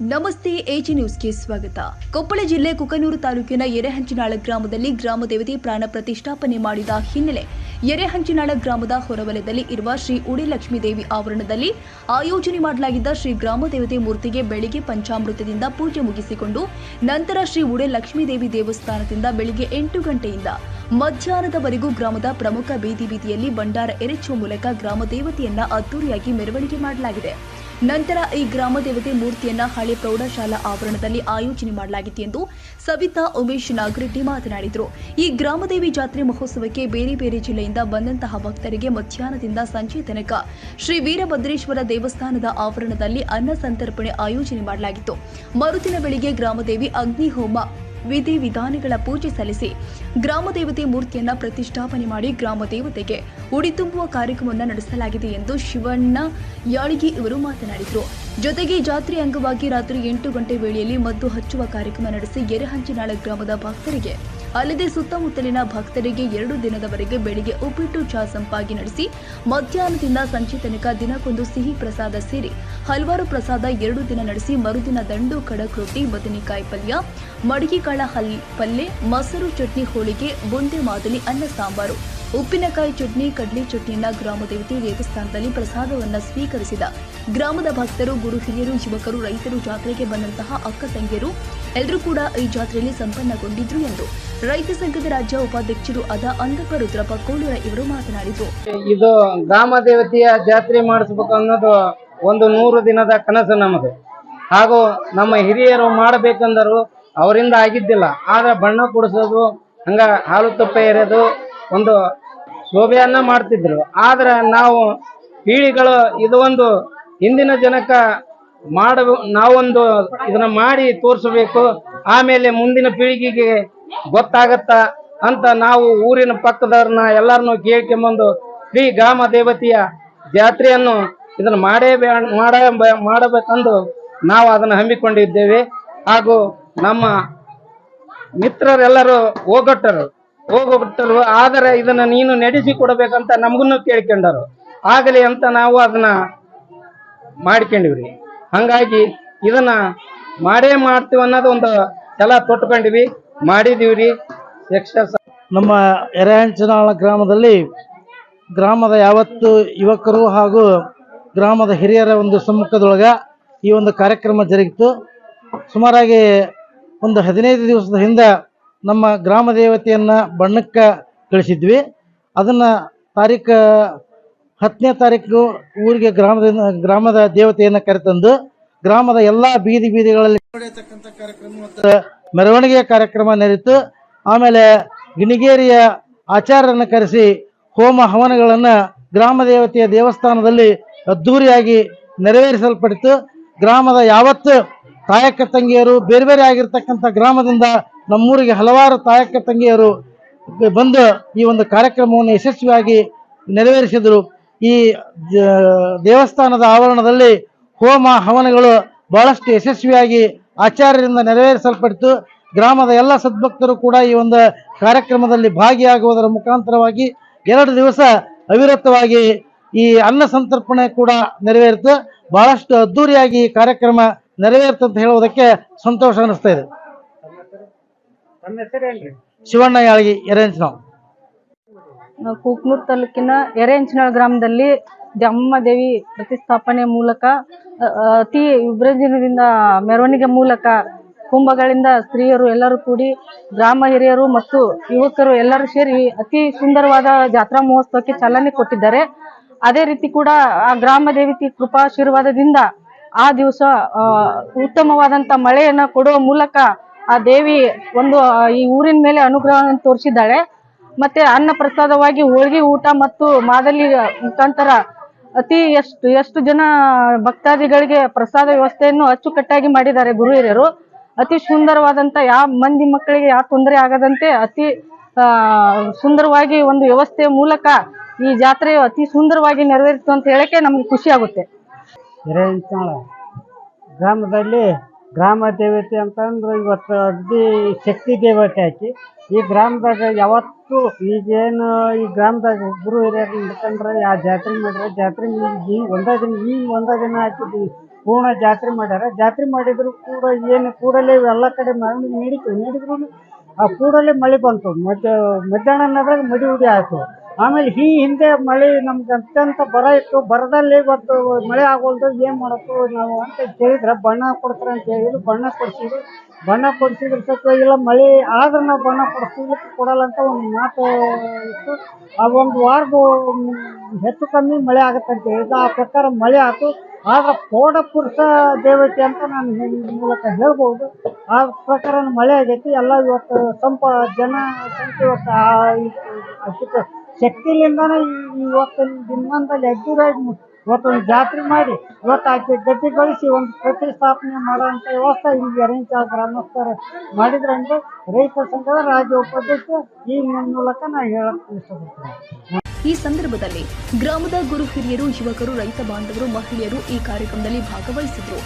ನಮಸ್ತೆ, ಎಜಿ ನ್ಯೂಸ್ಗೆ ಸ್ವಾಗತ. ಕೊಪ್ಪಳ ಜಿಲ್ಲೆ ಕುಕನೂರು ತಾಲೂಕಿನ ಎರೆಹಂಚಿನಾಳ ಗ್ರಾಮದಲ್ಲಿ ಗ್ರಾಮ ದೇವತೆ ಪ್ರಾಣ ಪ್ರತಿಷ್ಠಾಪನೆ ಮಾಡಿದ ಹಿನ್ನೆಲೆ ಎರೆಹಂಚಿನಾಳ ಗ್ರಾಮದ ಹೊರವಲಯದಲ್ಲಿ ಇರುವ ಶ್ರೀ ಉಡಿ ಲಕ್ಷ್ಮೀ ದೇವಿ ಆವರಣದಲ್ಲಿ ಆಯೋಜನೆ ಮಾಡಲಾಗಿದ್ದ ಶ್ರೀ ಗ್ರಾಮ ದೇವತೆ ಮೂರ್ತಿಗೆ ಬೆಳಿಗ್ಗೆ ಪಂಚಾಮೃತದಿಂದ ಪೂಜೆ ಮುಗಿಸಿಕೊಂಡು ನಂತರ ಶ್ರೀ ಉಡೆ ಲಕ್ಷ್ಮೀ ದೇವಿ ದೇವಸ್ಥಾನದಿಂದ ಬೆಳಿಗ್ಗೆ ಎಂಟು ಗಂಟೆಯಿಂದ ಮಧ್ಯಾಹ್ನದವರೆಗೂ ಗ್ರಾಮದ ಪ್ರಮುಖ ಬೀದಿ ಬೀದಿಯಲ್ಲಿ ಭಂಡಾರ ಎರಚುವ ಮೂಲಕ ಗ್ರಾಮ ದೇವತೆಯನ್ನ ಅದ್ದೂರಿಯಾಗಿ ಮೆರವಣಿಗೆ ಮಾಡಲಾಗಿದೆ. ನಂತರ ಈ ಗ್ರಾಮ ದೇವತೆ ಮೂರ್ತಿಯನ್ನ ಹಳೆ ಪ್ರೌಢಶಾಲಾ ಆವರಣದಲ್ಲಿ ಆಯೋಜನೆ ಮಾಡಲಾಗಿತ್ತು ಎಂದು ಸವಿತಾ ಉಮೇಶ್ ನಾಗರೆಡ್ಡಿ ಮಾತನಾಡಿದರು. ಈ ಗ್ರಾಮದೇವಿ ಜಾತ್ರೆ ಮಹೋತ್ಸವಕ್ಕೆ ಬೇರೆ ಬೇರೆ ಜಿಲ್ಲೆಯಿಂದ ಬಂದಂತಹ ಭಕ್ತರಿಗೆ ಮಧ್ಯಾಹ್ನದಿಂದ ಸಂಜೆ ತನಕ ಶ್ರೀ ವೀರಭದ್ರೇಶ್ವರ ದೇವಸ್ಥಾನದ ಆವರಣದಲ್ಲಿ ಅನ್ನ ಸಂತರ್ಪಣೆ ಆಯೋಜನೆ ಮಾಡಲಾಗಿತ್ತು. ಮರುದಿನ ಬೆಳಿಗ್ಗೆ ಗ್ರಾಮದೇವಿ ಅಗ್ನಿಹೋಮ ವಿಧಿ ವಿಧಾನಗಳ ಪೂಜೆ ಸಲ್ಲಿಸಿ ಗ್ರಾಮ ದೇವತೆ ಮೂರ್ತಿಯನ್ನ ಪ್ರತಿಷ್ಠಾಪನೆ ಮಾಡಿ ಗ್ರಾಮ ದೇವತೆಗೆ ಉಡಿ ತುಂಬುವ ಕಾರ್ಯಕ್ರಮವನ್ನು ನಡೆಸಲಾಗಿದೆ ಎಂದು ಶಿವಣ್ಣ ಯಾಳಿಗಿ ಇವರು ಮಾತನಾಡಿದರು. ಜೊತೆಗೆ ಜಾತ್ರೆ ಅಂಗವಾಗಿ ರಾತ್ರಿ ಎಂಟು ಗಂಟೆ ವೇಳೆಯಲ್ಲಿ ಮದ್ದು ಹಚ್ಚುವ ಕಾರ್ಯಕ್ರಮ ನಡೆಸಿ ಎರೆಹಂಚಿನಾಳ ಗ್ರಾಮದ ಭಕ್ತರಿಗೆ ಅಲ್ಲದೆ ಸುತ್ತಮುತ್ತಲಿನ ಭಕ್ತರಿಗೆ ಎರಡು ದಿನದವರೆಗೆ ಬೆಳಿಗ್ಗೆ ಉಪ್ಪಿಟ್ಟು ಚಾ ಸಂಪಾಗಿ ನಡೆಸಿ, ಮಧ್ಯಾಹ್ನದಿಂದ ಸಂಜೆ ತನಕ ದಿನಕ್ಕೊಂದು ಸಿಹಿ ಪ್ರಸಾದ ಸೇರಿ, ಹಲವಾರು ಪ್ರಸಾದ ಎರಡು ದಿನ ನಡೆಸಿ, ಮರುದಿನ ದಂಡು, ಖಡಕ್ ರೊಟ್ಟಿ, ಬದನೆಕಾಯಿ ಪಲ್ಯ ಮಡಗಿಕಾಳ ಹಲ್ ಪಲ್ಯ ಮೊಸರು ಚಟ್ನಿ ಹೋಳಿಗೆ, ಬುಂದೆ ಮಾದಲಿ ಅನ್ನ ಸಾಂಬಾರು. ಉಪ್ಪಿನಕಾಯಿ ಚಟ್ನಿ, ಕಡ್ಲಿ ಚಟ್ನಿಯನ್ನ ಗ್ರಾಮ ದೇವತೆ ದೇವಸ್ಥಾನದಲ್ಲಿ ಪ್ರಸಾದವನ್ನ ಸ್ವೀಕರಿಸಿದ ಗ್ರಾಮದ ಭಕ್ತರು, ಗುರು, ಹಿರಿಯರು, ಯುವಕರು, ರೈತರು ಜಾತ್ರೆಗೆ ಬಂದಂತಹ ಅಕ್ಕ ತಂಗಿಯರು ಎಲ್ಲರೂ ಕೂಡ ಈ ಜಾತ್ರೆಯಲ್ಲಿ ಸಂಪನ್ನಗೊಂಡಿದ್ರು ಎಂದು ರೈತ ಸಂಘದ ರಾಜ್ಯ ಉಪಾಧ್ಯಕ್ಷರು ಅದ ಅಂದಪ್ಪ ರುದ್ರಪ್ಪ ಕೋಳೂರ ಇವರು ಮಾತನಾಡಿದರು. ಇದು ಗ್ರಾಮ ದೇವತೆಯ ಜಾತ್ರೆ ಮಾಡಿಸಬೇಕು ಅನ್ನೋದು ಒಂದು ನೂರು ದಿನದ ಕನಸು ನಮ್ಮದು. ಹಾಗೂ ನಮ್ಮ ಹಿರಿಯರು ಮಾಡಬೇಕಂದರು ಅವರಿಂದ ಆಗಿದ್ದಿಲ್ಲ. ಆದ್ರೆ ಬಣ್ಣ ಕೊಡಿಸೋದು, ಹಂಗ ಹಾಲು ತುಪ್ಪ ಇರೋದು ಒಂದು ಶೋಭೆಯನ್ನ ಮಾಡ್ತಿದ್ರು. ಆದ್ರೆ ನಾವು ಪೀಳಿಗಳು ಇದು ಒಂದು ಹಿಂದಿನ ಜನಕ ಮಾಡ ನಾವೊಂದು ಇದನ್ನ ಮಾಡಿ ತೋರಿಸಬೇಕು, ಆಮೇಲೆ ಮುಂದಿನ ಪೀಳಿಗೆಗೆ ಗೊತ್ತಾಗತ್ತ ಅಂತ ನಾವು ಊರಿನ ಪಕ್ಕದವ್ರನ್ನ ಎಲ್ಲರನ್ನು ಕೇಳ್ಕೊಂಬಂದು ಶ್ರೀ ಗ್ರಾಮ ದೇವತೆಯ ಜಾತ್ರೆಯನ್ನು ಇದನ್ನು ಮಾಡೇ ಮಾಡ ಮಾಡಬೇಕಂದು ನಾವು ಅದನ್ನು ಹಮ್ಮಿಕೊಂಡಿದ್ದೇವೆ. ಹಾಗೂ ನಮ್ಮ ಮಿತ್ರರೆಲ್ಲರೂ ಹೋಗೊಟ್ಟರು. ಹೋಗೊಟ್ಟರು ಆದರೆ ಇದನ್ನ ನೀನು ನಡೆಸಿ ಕೊಡಬೇಕಂತ ನಮಗನ್ನು ಕೇಳ್ಕೊಂಡರು. ಆಗಲಿ ಅಂತ ನಾವು ಅದನ್ನ ಮಾಡ್ಕೊಂಡಿವ್ರಿ. ಹಂಗಾಗಿ ಇದನ್ನ ಮಾಡೇ ಮಾಡ್ತೀವಿ ಅನ್ನೋದು ಒಂದು ಎಲ್ಲ ತೊಟ್ಕೊಂಡಿವಿ. ಮಾಡಿದೀವ್ರಿ. ಯಕ್ಷ ನಮ್ಮ ಎರೆಹಂಚನಾಳ ಗ್ರಾಮದಲ್ಲಿ ಗ್ರಾಮದ ಯಾವತ್ತು ಯುವಕರು ಹಾಗೂ ಗ್ರಾಮದ ಹಿರಿಯರ ಒಂದು ಸಮ್ಮುಖದೊಳಗೆ ಈ ಒಂದು ಕಾರ್ಯಕ್ರಮ ಜರುಗಿತು. ಸುಮಾರಾಗಿ ಒಂದು ಹದಿನೈದು ದಿವಸದ ಹಿಂದೆ ನಮ್ಮ ಗ್ರಾಮ ದೇವತೆಯನ್ನ ಬಣ್ಣಕ್ಕೆ ಕಳಿಸಿದ್ವಿ. ಅದನ್ನು ತಾರೀಕು ಹತ್ತನೇ ತಾರೀಕು ಊರಿಗೆ ಗ್ರಾಮದಿಂದ ಗ್ರಾಮದ ದೇವತೆಯನ್ನು ಕರೆತಂದು ಗ್ರಾಮದ ಎಲ್ಲ ಬೀದಿ ಬೀದಿಗಳಲ್ಲಿ ಮೆರವಣಿಗೆ ಕಾರ್ಯಕ್ರಮ ನಡೆಯಿತು. ಆಮೇಲೆ ಗಿಣಿಗೇರಿಯ ಆಚಾರ್ಯರನ್ನು ಕರೆಸಿ ಹೋಮ ಹವನಗಳನ್ನು ಗ್ರಾಮ ದೇವತೆಯ ದೇವಸ್ಥಾನದಲ್ಲಿ ಅದ್ಧೂರಿಯಾಗಿ ನೆರವೇರಿಸಲ್ಪಡಿತು ಗ್ರಾಮದ ಯಾವತ್ತು ತಾಯಕ್ಕ ತಂಗಿಯರು ಬೇರೆ ಬೇರೆ ಆಗಿರ್ತಕ್ಕಂಥ ಗ್ರಾಮದಿಂದ ನಮ್ಮೂರಿಗೆ ಹಲವಾರು ತಾಯಕ ತಂಗಿಯರು ಬಂದು ಈ ಒಂದು ಕಾರ್ಯಕ್ರಮವನ್ನು ಯಶಸ್ವಿಯಾಗಿ ನೆರವೇರಿಸಿದರು. ಈ ದೇವಸ್ಥಾನದ ಆವರಣದಲ್ಲಿ ಹೋಮ ಹವನಗಳು ಬಹಳಷ್ಟು ಯಶಸ್ವಿಯಾಗಿ ಆಚಾರ್ಯರಿಂದ ನೆರವೇರಿಸಲ್ಪಟ್ಟಿತು. ಗ್ರಾಮದ ಎಲ್ಲ ಸದ್ಭಕ್ತರು ಕೂಡ ಈ ಒಂದು ಕಾರ್ಯಕ್ರಮದಲ್ಲಿ ಭಾಗಿಯಾಗುವುದರ ಮುಖಾಂತರವಾಗಿ ಎರಡು ದಿವಸ ಅವಿರತವಾಗಿ ಈ ಅನ್ನ ಸಂತರ್ಪಣೆ ಕೂಡ ನೆರವೇರಿತು. ಬಹಳಷ್ಟು ಅದ್ದೂರಿಯಾಗಿ ಈ ಕಾರ್ಯಕ್ರಮ ನೆರವೇರಿತು ಅಂತ ಹೇಳುವುದಕ್ಕೆ ಸಂತೋಷ ಅನ್ನಿಸ್ತಾ ಇದೆ. ಶಿವಣ್ಣ ಯಾಳಗಿ ಎರೆಂಚ್ನಾವ್ ನಾವು ಕೂಕ್ನೂರ್ ತಾಲೂಕಿನ ಎರೆಹಂಚಿನಾಳ್ ಗ್ರಾಮದಲ್ಲಿ ದಮ್ಮ ದೇವಿ ಪ್ರತಿಷ್ಠಾಪನೆ ಮೂಲಕ ಅತಿ ವಿಭ್ರಂಜನದಿಂದ ಮೆರವಣಿಗೆ ಮೂಲಕ ಕುಂಭಗಳಿಂದ ಸ್ತ್ರೀಯರು ಎಲ್ಲರೂ ಕೂಡಿ ಗ್ರಾಮ ಹಿರಿಯರು ಮತ್ತು ಯುವಕರು ಎಲ್ಲರೂ ಸೇರಿ ಅತಿ ಸುಂದರವಾದ ಜಾತ್ರಾ ಮಹೋತ್ಸವಕ್ಕೆ ಚಾಲನೆ ಕೊಟ್ಟಿದ್ದಾರೆ. ಅದೇ ರೀತಿ ಕೂಡ ಆ ಗ್ರಾಮ ದೇವತೆ ಕೃಪಾಶೀರ್ವಾದದಿಂದ ಆ ದಿವಸ ಉತ್ತಮವಾದಂತ ಮಳೆಯನ್ನ ಕೊಡುವ ಮೂಲಕ ಆ ದೇವಿ ಒಂದು ಈ ಊರಿನ ಮೇಲೆ ಅನುಗ್ರಹವನ್ನು ತೋರಿಸಿದ್ದಾಳೆ. ಮತ್ತೆ ಅನ್ನ ಪ್ರಸಾದವಾಗಿ ಹೋಳಿಗೆ ಊಟ ಮತ್ತು ಮಾದಲಿ ಮುಖಾಂತರ ಅತಿ ಎಷ್ಟು ಎಷ್ಟು ಜನ ಭಕ್ತಾದಿಗಳಿಗೆ ಪ್ರಸಾದ ವ್ಯವಸ್ಥೆಯನ್ನು ಅಚ್ಚುಕಟ್ಟಾಗಿ ಮಾಡಿದ್ದಾರೆ ಗುರು ಹಿರಿಯರು ಅತಿ ಸುಂದರವಾದಂತ ಯಾವ ಮಂದಿ ಮಕ್ಕಳಿಗೆ ಯಾವ ತೊಂದರೆ ಆಗದಂತೆ ಅತಿ ಸುಂದರವಾಗಿ ಒಂದು ವ್ಯವಸ್ಥೆಯ ಮೂಲಕ ಈ ಜಾತ್ರೆಯು ಅತಿ ಸುಂದರವಾಗಿ ನೆರವೇರಿತು ಅಂತ ಹೇಳಕ್ಕೆ ನಮ್ಗೆ ಖುಷಿ ಆಗುತ್ತೆ. ಗ್ರಾಮದಲ್ಲಿ ಗ್ರಾಮ ದೇವತೆ ಅಂತಂದ್ರೆ ಇವತ್ತು ಅಗ್ದಿ ಶಕ್ತಿ ದೇವತೆ ಆಕಿ. ಈ ಗ್ರಾಮದಾಗ ಯಾವತ್ತು ಈಗೇನು ಈ ಗ್ರಾಮದಾಗ ಒಬ್ಬರು ಹಿರಿಯರು ನಡ್ಕೊಂಡ್ರೆ ಆ ಜಾತ್ರೆ ಮಾಡ್ರೆ ಜಾತ್ರೆ ಮುಗಿ ಒಂದೇ ದಿನ ಹಿಂಗೆ ಒಂದೇ ದಿನ ಹಾಕಿದ್ವಿ ಪೂರ್ಣ ಜಾತ್ರೆ ಮಾಡ್ಯಾರ. ಜಾತ್ರೆ ಮಾಡಿದ್ರು ಕೂಡ ಏನು ಕೂಡಲೇ ಎಲ್ಲ ಕಡೆ ಮರಳಿ ನೀಡಿತು ನೀಡಿದ್ರು ಆ ಕೂಡಲೇ ಮಳೆ ಬಂತು. ಮಧ್ಯ, ಮಧ್ಯಾಹ್ನ ಮಡಿ ಉಡಿ ಆಯ್ತು ಆಮೇಲೆ ಈ ಹಿಂದೆ ಮಳೆ ನಮ್ಗೆ ಅತ್ಯಂತ ಬರ ಇತ್ತು. ಬರದಲ್ಲಿ ಇವತ್ತು ಮಳೆ ಆಗೋಲ್ದು, ಏನು ಮಾಡೋದು ನಾವು ಅಂತ ಕೇಳಿದ್ರೆ ಬಣ್ಣ ಕೊಡ್ತಾರೆ ಅಂತ ಹೇಳಿದ್ರು. ಬಣ್ಣ ಕೊಡ್ಸಿದ್ರು. ಬಣ್ಣ ಕೊಡ್ಸಿದ್ರು ಸತ್ವ ಇಲ್ಲ, ಮಳೆ ಆದ್ರೆ ನಾವು ಬಣ್ಣ ಕೊಡಿಸ್ಲಿಕ್ಕೆ ಕೊಡಲ್ಲ ಅಂತ ಒಂದು ಮಾತು ಇತ್ತು. ಆ ಒಂದು ವಾರದ ಹೆಚ್ಚು ಕಮ್ಮಿ ಮಳೆ ಆಗುತ್ತೆ ಅಂತ ಹೇಳಿದ್ರು. ಆ ಪ್ರಕಾರ ಮಳೆ ಆಯ್ತು ಆದ್ರೆ ಕೋಡ ಪುರುಷ ದೇವತೆ ಅಂತ ನಾನು ಮೂಲಕ ಹೇಳ್ಬೋದು. ಆ ಪ್ರಕಾರ ಮಳೆ ಆಗೈತಿ. ಎಲ್ಲ ಇವತ್ತು ಸಂಪ ಜನ ಸಂಖ್ಯೆ ಇವತ್ತು ಶಕ್ತಿಲಿಂದಾನೇ ಇವತ್ತಿನ ದಿನಮಾನದಲ್ಲಿ ಇವತ್ತು ಇವತ್ತೊಂದು ಜಾತ್ರೆ ಮಾಡಿ ಇವತ್ತು ಆಕೆ ಗಟ್ಟಿ ಕಳಿಸಿ ಒಂದು ಪ್ರತಿಷ್ಠಾಪನೆ ಮಾಡೋಂಥ ವ್ಯವಸ್ಥೆ ಇಲ್ಲಿ ಅರೇಂಜ್ ಗ್ರಾಮಸ್ಥರು ಮಾಡಿದ್ರಂದ್ರೆ ರೈತ ಸಂಘದ ರಾಜ್ಯ ಉಪಾಧ್ಯಕ್ಷ ಈ ಮೂಲಕ ನಾನು ಹೇಳಕ್ಕೆ ಈ ಸಂದರ್ಭದಲ್ಲಿ ಗ್ರಾಮದ ಗುರು ಹಿರಿಯರು, ಯುವಕರು, ರೈತ ಬಾಂಧವರು, ಮಹಿಳೆಯರು ಈ ಕಾರ್ಯಕ್ರಮದಲ್ಲಿ ಭಾಗವಹಿಸಿದ್ರು.